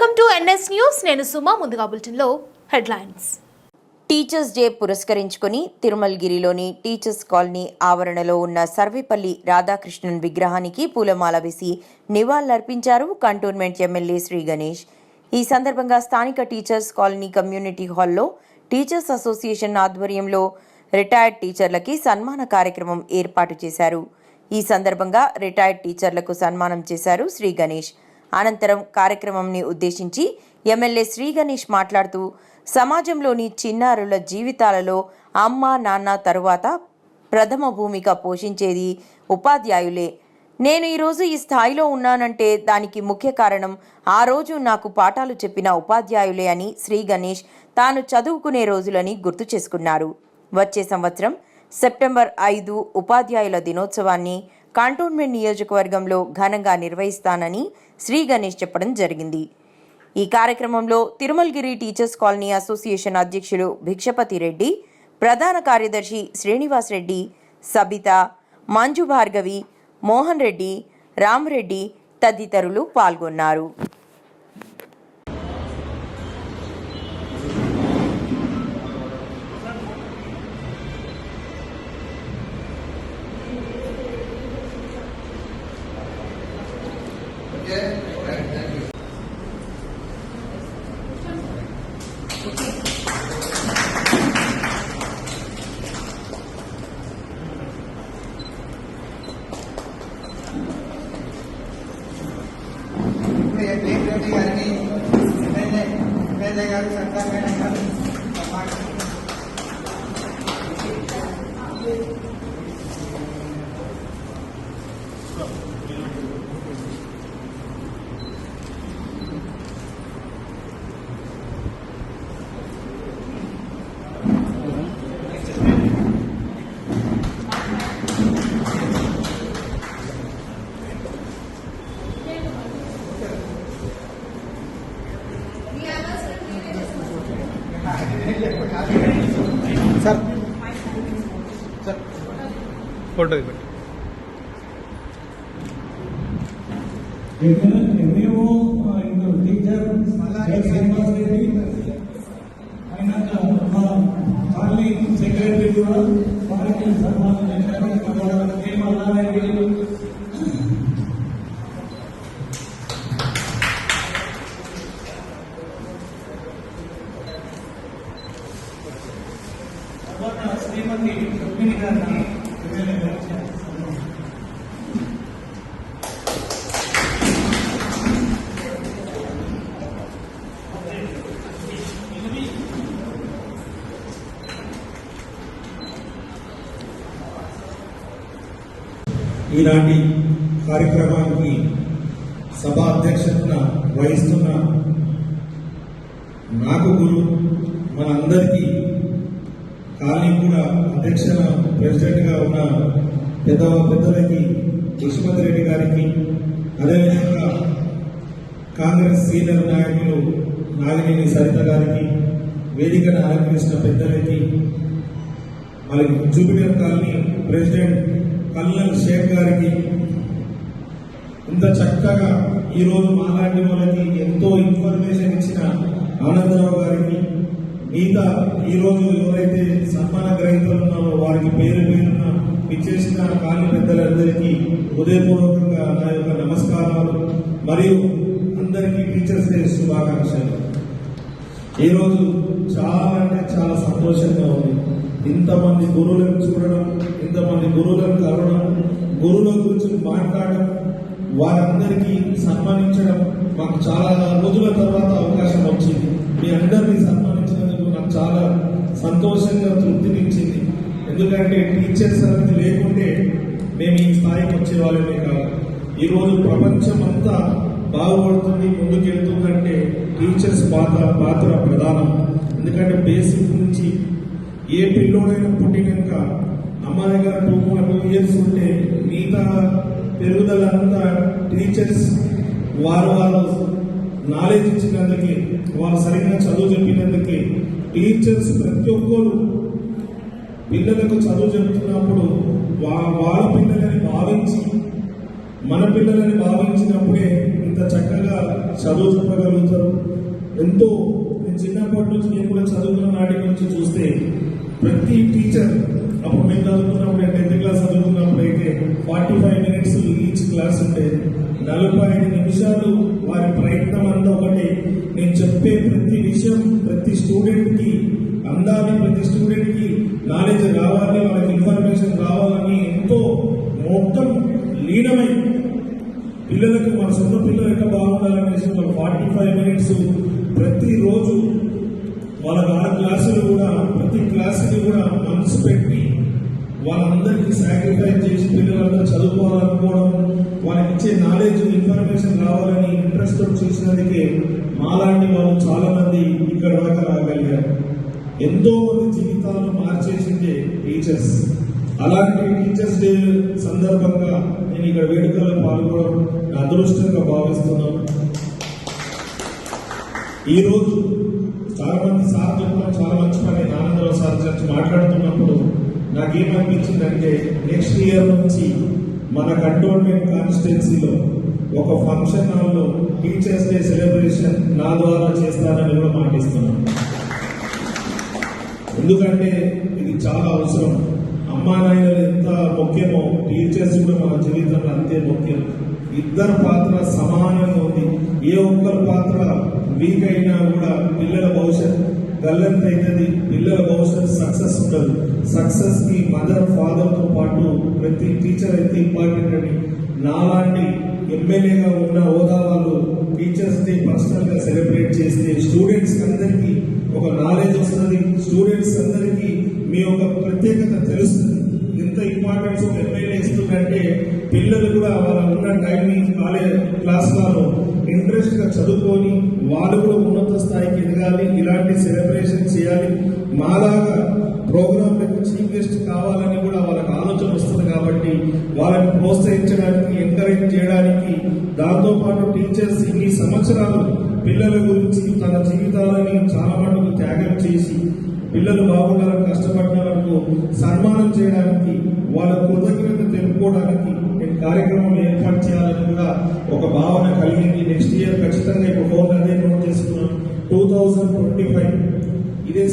Welcome to NS news. నేను సుమా ముందుగా బులెటిన్లో హెడ్లైన్స్. టీచర్స్ డే పురస్కరించుకుని తిరుమలగిరిలోని టీచర్స్ కాలనీ ఆవరణలో ఉన్న సర్వేపల్లి రాధాకృష్ణన్ విగ్రహానికి పూలమాల వేసి నివాళులర్పించారు కంటోన్మెంట్ ఎమ్మెల్యే శ్రీ గణేష్. ఈ సందర్భంగా స్థానిక టీచర్స్ కాలనీ కమ్యూనిటీ హాల్లో టీచర్స్ అసోసియేషన్ ఆధ్వర్యంలో రిటైర్డ్ టీచర్లకి సన్మాన కార్యక్రమం ఏర్పాటు చేశారు. ఈ సందర్భంగా రిటైర్డ్ టీచర్లకు సన్మానం చేశారు శ్రీ గణేష్. అనంతరం కార్యక్రమంని ఉద్దేశించి ఎమ్మెల్యే శ్రీ గణేష్ మాట్లాడుతూ సమాజంలోని చిన్నారుల జీవితాలలో అమ్మ నాన్న తరువాత ప్రథమ భూమిక పోషించేది ఉపాధ్యాయులే. నేను ఈరోజు ఈ స్థాయిలో ఉన్నానంటే దానికి ముఖ్య కారణం ఆ రోజు నాకు పాఠాలు చెప్పిన ఉపాధ్యాయులే అని శ్రీ గణేష్ తాను చదువుకునే రోజులని గుర్తు చేసుకున్నారు. వచ్చే సంవత్సరం సెప్టెంబర్ ఐదు ఉపాధ్యాయుల దినోత్సవాన్ని కాంటోన్మెంట్ నియోజకవర్గంలో ఘనంగా నిర్వహిస్తానని శ్రీ గణేష్ చెప్పడం జరిగింది. ఈ కార్యక్రమంలో తిరుమలగిరి టీచర్స్ కాలనీ అసోసియేషన్ అధ్యక్షులు భిక్షపతి రెడ్డి ప్రధాన కార్యదర్శి శ్రీనివాస్ రెడ్డి సబిత మంజు భార్గవి మోహన్ రెడ్డి రామరెడ్డి తదితరులు పాల్గొన్నారు. 大家好，欢迎来到《中国诗词大会》。సార్ సార్ ఫోటో ఇవ్వండి మేము టీచర్ శ్రీనివాస్ రెడ్డి ఆయన మా కాలనీ సెక్రటరీ కూడా వారికి సన్మానం చేశారు మేము అలాగే తర్వాత శ్రీమతి రుక్మిణి గారికి ఈనాటి కార్యక్రమానికి సభ అధ్యక్షతన వహిస్తున్న నాకు గురు మనందరికీ కానీ కూడా అధ్యక్షన ప్రెసిడెంట్గా ఉన్న పెద్ద పెద్దలకి యశ్వంత్ రెడ్డి గారికి అదేవిధంగా కాంగ్రెస్ సీనియర్ నాయకులు నాగినేని సరిత గారికి వేదికను అలంకరించిన పెద్దలకి మరి Jupiter colony president Kallam Shaik గారికి ఇంత చక్కగా ఈ రోజు మాలాంటి వాళ్ళకి ఎంతో ఇన్ఫర్మేషన్ ఇచ్చిన ఆనందరావు గారికి మిగతా ఈ రోజు ఎవరైతే సన్మాన గ్రహీతలు ఉన్నారో వారికి పేరు పేరున ఇచ్చేసిన కాలి పెద్దలందరికీ హృదయపూర్వకంగా నా యొక్క నమస్కారాలు మరియు అందరికీ టీచర్స్ డే శుభాకాంక్షలు. ఈరోజు చాలా అంటే చాలా సంతోషంగా ఉంది. ఇంతమంది గురువులను చూడడం ఇంతమంది గురువులను కలవడం గురువుల గురించి మాట్లాడడం వారందరికీ సన్మానించడం మాకు చాలా రోజుల తర్వాత అవకాశం వచ్చింది మీ అందరినీ సన్మానించినందుకు నాకు చాలా సంతోషంగా తృప్తినిచ్చింది. ఎందుకంటే టీచర్స్ అనేది లేకుంటే మేము ఈ స్థాయికి వచ్చేవాళ్ళమే కాదు. ఈరోజు ప్రపంచం అంతా బాగుపడుతుంది ముందుకెళ్తుందంటే టీచర్స్ పాత్ర పాత్ర ప్రధానం. ఎందుకంటే బేసిక్ నుంచి ఏ పిల్లోడైనా పుట్టినాక అమ్మ దగ్గర టూ టూ ఇయర్స్ ఉంటే మిగతా పెరుగుదల అంతా టీచర్స్ వారు వారు నాలెడ్జ్ ఇచ్చినందుకే వారు సరిగ్గా చదువు చెప్పినందుకే టీచర్స్ ప్రతి ఒక్కరు పిల్లలకు చదువు చెప్తున్నప్పుడు వా- వాళ్ళ పిల్లలని భావించి మన పిల్లలని భావించినప్పుడే ఇంత చక్కగా చదువు చెప్పగలుగుతారు. ఎంతో నేను చిన్నప్పటి నుంచి నేను కూడా చదువుకున్న నాటి నుంచి చూస్తే ప్రతి టీచర్ అప్పుడు మేము చదువుకున్నప్పుడు టెన్త్ క్లాస్ చదువుకున్నప్పుడు అయితే forty five minutes each class ఉంటే నలభై ఐదు నిమిషాలు కాబట్టి నేను చెప్పే ప్రతి విషయం ప్రతి స్టూడెంట్కి అందాలి ప్రతి స్టూడెంట్కి నాలెడ్జ్ రావాలి వాళ్ళకి ఇన్ఫర్మేషన్ రావాలని ఎంతో మొత్తం లీనమై పిల్లలకు మన సొంత పిల్లలు ఎట్లా బాగుండాలనేసి ఒక ఫార్టీ ఫైవ్ మినిట్స్ ప్రతిరోజు వాళ్ళ ఆ క్లాసులు కూడా ప్రతి క్లాసుని కూడా మనసు పెట్టి వాళ్ళందరికీ సాక్రిఫైస్ చేసి పిల్లలందరూ చదువుకోవాలనుకోవడం వాళ్ళకి ఇచ్చే నాలెడ్జ్ ఇన్ఫర్మేషన్ రావాలని ఇంట్రెస్ట్ చేసినందుకే మాలాంటి వాళ్ళు చాలా మంది ఇక్కడ దాకా రాగలిగారు ఎంతో మంది జీవితాలను మార్చేసిందే టీచర్స్. అలాంటి టీచర్స్ డే సందర్భంగా నేను ఇక్కడ వేడుకల్లో పాల్గొనడం నా అదృష్టంగా భావిస్తున్నాను. ఈరోజు చాలా మంది సార్ చెప్పడం చాలా మంచి పని ఆనందరావు సార్ చర్చ మాట్లాడుతున్నప్పుడు నాకేమనిపించిందంటే నెక్స్ట్ ఇయర్ నుంచి మన కంటోన్మెంట్ కాన్స్టిట్యున్సీలో ఒక ఫంక్షన్ హాల్లో టీచర్స్ డే సెలబ్రేషన్ నా ద్వారా చేస్తానని కూడా మాటిస్తున్నాను ఎందుకంటే ఇది చాలా అవసరం. అమ్మా నాయనలు ఎంత ముఖ్యమో టీచర్స్ కూడా మన జీవితంలో అంతే ముఖ్యం. ఇద్దరు పాత్ర సమానంగా ఉంది. ఏ ఒక్కరి పాత్ర వీక్ అయినా కూడా పిల్లల భవిష్యత్ గల్లంత అవుతుంది? పిల్లల భవిష్యత్ సక్సెస్ ఉండదు. సక్సెస్కి మదర్ ఫాదర్తో పాటు ప్రతి టీచర్ అయితే ఇంపార్టెంట్ అని నాలాంటి ఎమ్మెల్యేగా ఉన్న హోదా వాళ్ళు టీచర్స్ డే పర్సనల్గా సెలబ్రేట్ చేస్తే స్టూడెంట్స్ అందరికీ ఒక నాలెడ్జ్ వస్తుంది. స్టూడెంట్స్ అందరికీ మీ యొక్క ప్రత్యేకత తెలుస్తుంది. ఎంత ఇంపార్టెన్స్ ఒక ఎమ్మెల్యే ఇస్తుందంటే పిల్లలు కూడా వాళ్ళ ఉన్న టైంని కాలేజ్ క్లాస్లలో ఇంట్రెస్ట్గా చదువుకొని వాళ్ళు కూడా ఉన్నత స్థాయికి ఎదగాలి. ఇలాంటి సెలబ్రేషన్ చేయాలి. మాలాగా ప్రోత్సహించడానికి ఎంకరేజ్ చేయడానికి దాంతో పాటు టీచర్స్ ఇన్ని సంవత్సరాలు పిల్లల గురించి తన జీవితాలని చాలా మటుకు త్యాగం చేసి పిల్లలు బాగుండాలని కష్టపడడానికి సన్మానం చేయడానికి వాళ్ళ కృతజ్ఞత తెలుపుకోవడానికి నేను కార్యక్రమం ఏర్పాటు చేయాలని కూడా ఒక భావన కలిగింది. నెక్స్ట్ ఇయర్ ఖచ్చితంగా ఇప్పుడు గోల్ అదే నోట్ చేసుకున్నాను. టూ థౌజండ్ ట్వంటీ ఫైవ్ ఇదే